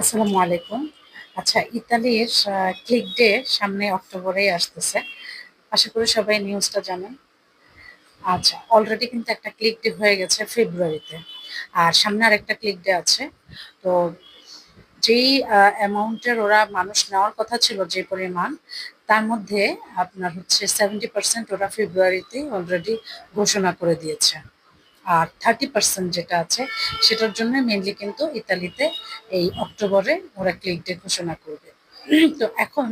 আসসালামু আলাইকুম। আচ্ছা ইতালির ক্লিক ডে সামনে অক্টোবরেই আসতেছে। আশা করি সবাই নিউজটা জানেন। আচ্ছা অলরেডি কিন্তু একটা ক্লিক ডে হয়ে গেছে ফেব্রুয়ারিতে। আর সামনে আর একটা ক্লিক ডে আছে। তো যেই অ্যামাউন্টের ওরা মানুষ নেওয়ার কথা ছিল যে পরিমাণ, তার মধ্যে আপনার হচ্ছে সেভেন্টি পার্সেন্ট ওরা ফেব্রুয়ারিতে অলরেডি ঘোষণা করে দিয়েছে। আর থার্টি পার্সেন্ট যেটা আছে, সেটার জন্য মেনলি কিন্তু ইতালিতে এই অক্টোবরে ওরা ক্লিক ডে ঘোষণা করবে। তো এখন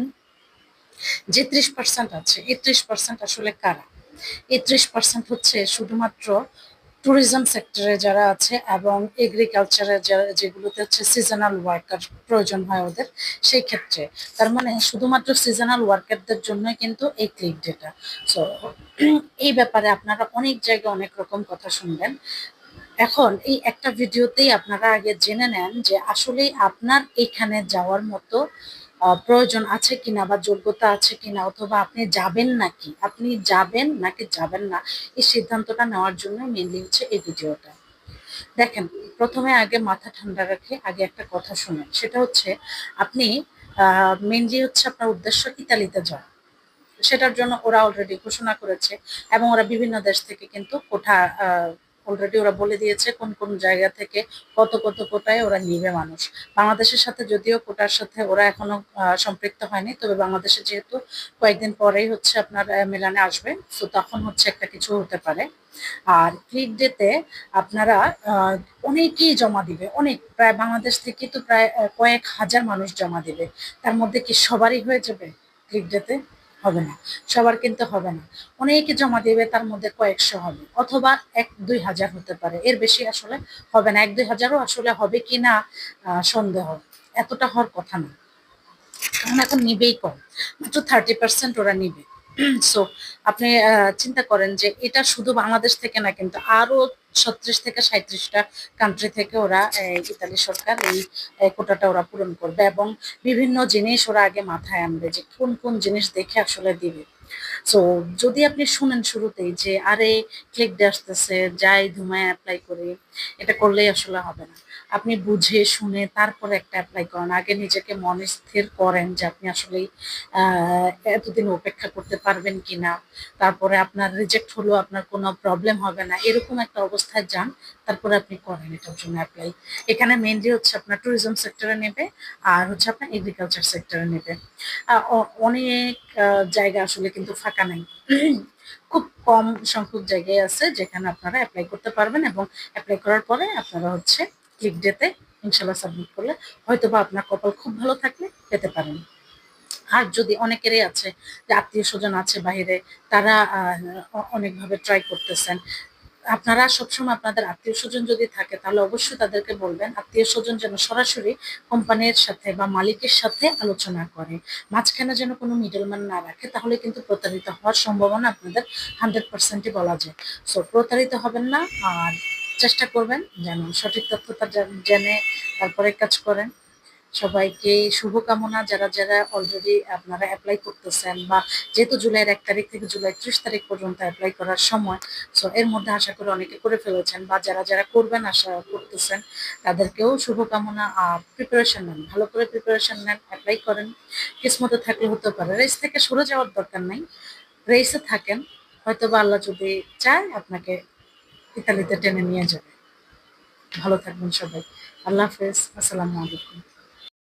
যে ত্রিশ পার্সেন্ট আছে, এই ত্রিশ পার্সেন্ট আসলে কারা? এই ত্রিশ পার্সেন্ট হচ্ছে শুধুমাত্র ট্যুরিজম সেক্টরে যারা আছে এবং এগ্রিকালচারে যারা, যেগুলোতে হচ্ছে সিজনাল ওয়ার্কার প্রয়োজন হয় ওদের, সেই ক্ষেত্রে। তার মানে শুধুমাত্র সিজনাল ওয়ার্কারদের জন্যই কিন্তু এই ক্লিক ডেটা সো এই ব্যাপারে আপনারা অনেক জায়গায় অনেক রকম কথা শুনবেন। এখন এই একটা ভিডিওতেই আপনারা আগে জেনে নেন যে আসলেই আপনার এখানে যাওয়ার মতো প্রয়োজন আছে কিনা বা যোগ্যতা আছে কিনা, অথবা আপনি যাবেন নাকি? আপনি যাবেন নাকি যাবেন না? এই সিদ্ধান্তটা নেওয়ার জন্য মেনলি হচ্ছে এই ভিডিওটা। দেখেন, প্রথমে আগে মাথা ঠান্ডা রাখে আগে একটা কথা শুনেন। সেটা হচ্ছে, আপনি মেনলি হচ্ছে আপনার উদ্দেশ্য ইতালিতে যাওয়া। সেটার জন্য ওরা অলরেডি ঘোষণা করেছে এবং ওরা বিভিন্ন দেশ থেকে কিন্তু কোঠা অলরেডি ওরা বলে দিয়েছে কোন কোন জায়গা থেকে কত কত কোটায় ওরা নিবে মানুষ। বাংলাদেশের সাথে যদিও কোটার সাথে ওরা এখনও সম্পৃক্ত হয়নি, তবে বাংলাদেশে যেহেতু কয়েকদিন পরেই হচ্ছে আপনার মিলানে আসবে, তো তখন হচ্ছে একটা কিছু হতে পারে। আর ক্লিক ডেতে আপনারা অনেকেই জমা দিবে, অনেক, প্রায় বাংলাদেশ থেকে তো প্রায় কয়েক হাজার মানুষ জমা দিবে। তার মধ্যে কি সবারই হয়ে যাবে ক্লিক ডেতে হবে না, সবার কিন্তু হবে না। অনেকে জমা দেবে, তার মধ্যে কয়েকশো হবে, অথবা এক দুই হাজার হতে পারে। এর বেশি আসলে হবে না, এক দুই হাজারও আসলে হবে কি না সন্দেহ। এতটা হওয়ার কথা না। কারণ এখন নিবেই কম, মাত্র থার্টি পার্সেন্ট ওরা নিবে। সো আপনি চিন্তা করেন যে এটা শুধু বাংলাদেশ থেকে না, কিন্তু আরও ছত্রিশ থেকে সাঁত্রিশটা কান্ট্রি থেকে ওরা ইতালি সরকার এই কোটাটা ওরা পূরণ করবে এবং বিভিন্ন জিনিস ওরা আগে মাথায় আনবে যে কোন কোন জিনিস দেখে আসলে দিবে। সো যদি আপনি শুনেন শুরুতেই যে, আরে ক্লিক আসতেছে, যাই ধুমায় অ্যাপ্লাই করি, এটা করলেই আসলে হবে না। আপনি বুঝে শুনে তারপরে একটা অ্যাপ্লাই করেন। আগে নিজেকে মনে স্থির করেন যে, আপনি আসলে এতদিন অপেক্ষা করতে পারবেন কি না তারপরে আপনার রিজেক্ট হলো, আপনার কোনো প্রবলেম হবে না। এরকম একটা অবস্থায় যান, তারপরে আপনি করেন এটার জন্য অ্যাপ্লাই এখানে মেনলি হচ্ছে আপনার ট্যুরিজম সেক্টরে নেবে, আর হচ্ছে আপনার এগ্রিকালচার সেক্টরে নেবে। অনেক জায়গা আসলে কিন্তু ফাঁকা নাই। খুব কম সংখ্যক জায়গায় আছে যেখানে আপনারা অ্যাপ্লাই করতে পারবেন এবং অ্যাপ্লাই করার পরে আপনারা হচ্ছে ক্লিক ডেতে ইনশাল্লাহ সাবমিট করলে হয়তো বা আপনার কপাল খুব ভালো থাকলে পেতে পারেন। আর যদি অনেকেরই আছে, যে আত্মীয় স্বজন আছে বাহিরে, তারা অনেকভাবে ট্রাই করতেছেন আপনারা সবসময় আপনাদের আত্মীয় স্বজন যদি থাকে, তাহলে অবশ্যই তাদেরকে বলবেন। আত্মীয় স্বজন যেন সরাসরি কোম্পানির সাথে বা মালিকের সাথে আলোচনা করে। মাঝখানে যেন কোনো মিডলম্যান না রাখে, তাহলে কিন্তু প্রতারিত হওয়ার সম্ভাবনা আপনাদের হান্ড্রেড পার্সেন্টই বলা যায়। সো প্রতারিত হবেন না, আর চেষ্টা করবেন যেন সঠিক তথ্যতা জেনে তারপরে কাজ করেন। সবাইকে শুভকামনা যারা যারা অলরেডি আপনারা অ্যাপ্লাই করতেছেন বা যেহেতু জুলাইয়ের এক তারিখ থেকে জুলাই ত্রিশ তারিখ পর্যন্ত অ্যাপ্লাই করার সময় সো এর মধ্যে আশা করে অনেকে করে ফেলেছেন বা যারা যারা করবেন আশা করতেছেন, তাদেরকেও শুভকামনা আর প্রিপারেশন নেন, ভালো করে প্রিপারেশন নেন অ্যাপ্লাই করেন। কিসমতে থাকলে হতে পারে রেস থেকে সরে যাওয়ার দরকার নেই। রেসে থাকেন হয়তো বা আল্লাহ যদি চায় আপনাকে ইতালিতে টেনে নিয়ে যাবে। ভালো থাকবেন সবাই। আল্লাহ হাফেজ, আসসালামু আলাইকুম।